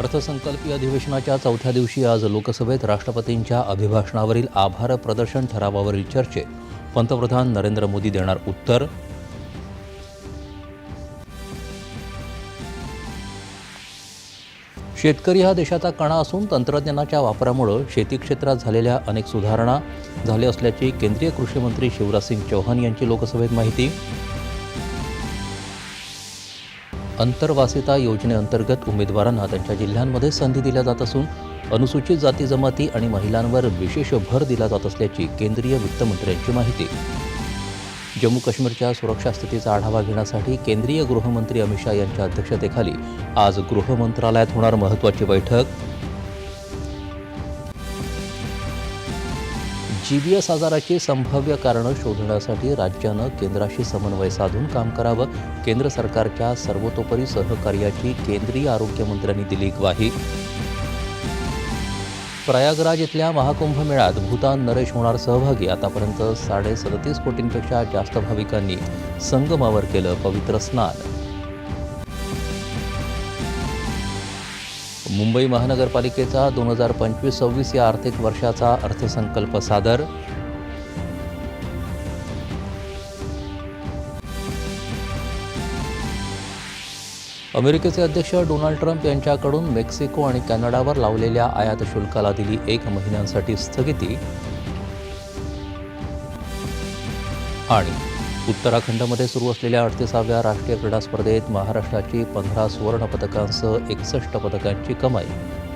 अर्थसंकल्पीय अधिवेशनाच्या चौथ्या दिवशी आज लोकसभेत राष्ट्रपतींच्या अभिभाषणावरील आभार प्रदर्शन ठरावावरील चर्चेत पंतप्रधान नरेंद्र मोदी देणार उत्तर. शेतकरी हा देशाचा कणा असून तंत्रज्ञानाच्या वापरामुळं शेती क्षेत्रात झालेल्या अनेक सुधारणा झाल्या असल्याची केंद्रीय कृषी मंत्री शिवराज सिंग चौहान यांची लोकसभेत माहिती. अंतर्वासिता योजनेअंतर्गत उमेदवारांना त्यांच्या जिल्ह्यांमध्ये संधी दिल्या जात असून अनुसूचित जाती जमाती आणि महिलांवर विशेष भर दिला जात असल्याची केंद्रीय वित्तमंत्र्यांची माहिती. जम्मू काश्मीरच्या सुरक्षा स्थितीचा आढावा घेण्यासाठी केंद्रीय गृहमंत्री अमित शहा यांच्या अध्यक्षतेखाली आज गृह मंत्रालयात होणार महत्त्वाची बैठक. जीबीएस आजाराची संभाव्य कारणं शोधण्यासाठी राज्यानं केंद्राशी समन्वय साधून काम करावं. केंद्र सरकारच्या सर्वतोपरी सहकार्याची केंद्रीय आरोग्यमंत्र्यांनी दिली ग्वाही. प्रयागराज इथल्या महाकुंभ मेळ्यात भूतान नरेश होणार सहभागी. आतापर्यंत साडे सदतीस कोटींपेक्षा जास्त भाविकांनी संगमावर केलं पवित्र स्नान. मुंबई महानगरपालिकेचा दोन हजार पंचवीस सव्वीस या आर्थिक वर्षाचा अर्थसंकल्प सादर. अमेरिकेचे अध्यक्ष डोनाल्ड ट्रम्प यांच्याकडून मेक्सिको आणि कॅनडावर लावलेल्या आयात शुल्काला दिली एक महिन्यांसाठी स्थगिती. आणि उत्तराखंडमध्ये सुरू असलेल्या अडतीसाव्या राष्ट्रीय क्रीडा स्पर्धेत महाराष्ट्राची पंधरा सुवर्णपदकांसह एकसष्ट पदकांची कमाई